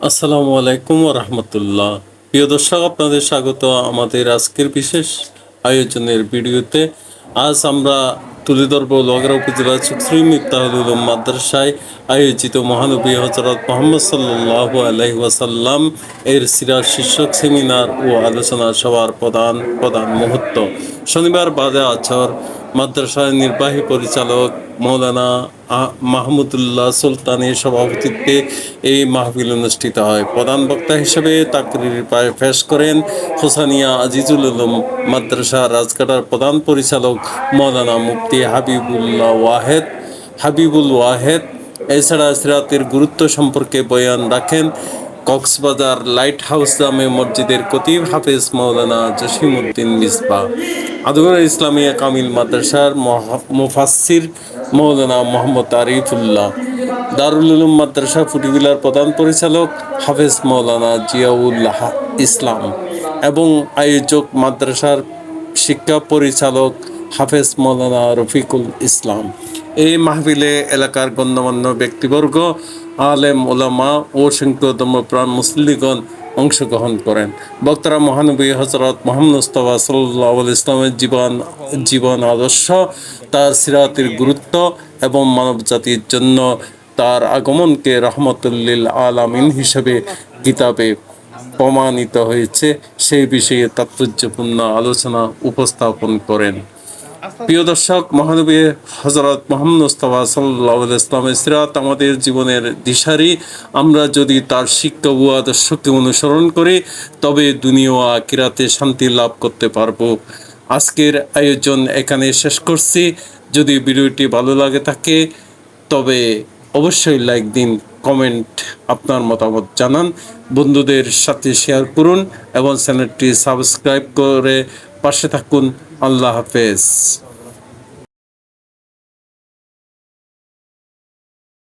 আসসালামু আলাইকুম রহমতুল্লাহ। প্রিয় দর্শক, আপনাদের স্বাগত আমাদের আজকের বিশেষ আয়োজনের ভিডিওতে। আজ আমরা তুলে ধরব লগরা উপজেলার সুশ্রী মিফতাহুল মাদ্রাসায় আয়োজিত মহানবী হজরত মোহাম্মদ সাল্লাহ আলহি ওয়াসাল্লাম এর সিরাজ শীর্ষক সেমিনার ও আলোচনা সভার প্রধান প্রধান মুহূর্ত। শনিবার বাদে আছর মাদ্রাসার নির্বাহী পরিচালক মৌলানা মাহমুদুল্লাহ সুলতানের সভাপতিত্বে এই মাহফিল অনুষ্ঠিত হয়। প্রধান বক্তা হিসেবে তাকরির পায়ে পেশ করেন হোসানিয়া আজিজুল উলুম মাদ্রাসা রাজকাটার প্রধান পরিচালক মৌলানা মুফতি হাবিবুল্লাহ ওয়াহেদ। হাবিবুল ওয়াহেদ, এছাড়া সিরাতের গুরুত্ব সম্পর্কে বয়ান রাখেন কক্সবাজার লাইট হাউস জামে মসজিদের কতিব হাফেজ মৌলানা জসিমউদ্দিন মিসবা আদগর ইসলামিয়া কামিল মাদ্রাসার মুফাসসির মৌলানা মোহাম্মদ আরিফুল্লাহ দারুল উলুম মাদ্রাসা ফুটিবিলার প্রধান পরিচালক হাফেজ মৌলানা জিয়াউল্লাহ ইসলাম এবং আয়োজক মাদ্রাসার শিক্ষা পরিচালক হাফেজ মৌলানা রফিকুল ইসলাম। এই মাহফিলে এলাকার গণ্যমান্য ব্যক্তিবর্গ আলেম ওলামা ও সংখ্যতম প্রাণ মুসলিগণ অংশগ্রহণ করেন। বক্তারা মহানবী হজরত মোহাম্মদ মুস্তফা সাল্লাহ ইসলামের জীবন জীবন আদর্শ, তার সিরাতের গুরুত্ব এবং মানব জাতির জন্য তার আগমনকে রহমতুল্লিল আলামিন হিসেবে কিতাবে প্রমাণিত হয়েছে। সেই বিষয়ে তাৎপর্যপূর্ণ আলোচনা উপস্থাপন করেন। প্রিয় দর্শক, মহানবী হজরত মোহাম্মদ মুস্তফা সাল্লাহ ইসলামের সিরাত আমাদের জীবনের দিশারি। আমরা যদি তার শিক্ষা ও আদর্শকে অনুসরণ করি, তবে দুনিয়া ও আকিরাতে শান্তি লাভ করতে পারব। আজকের আয়োজন এখানে শেষ করছি। যদি ভিডিওটি ভালো লাগে থাকে, তবে অবশ্যই লাইক দিন, কমেন্ট আপনার মতামত জানান। বন্ধুদের সাথে শেয়ার করুন এবং চ্যানেলটি সাবস্ক্রাইব করে পাশে থাকুন। আল্লাহ হাফেজ।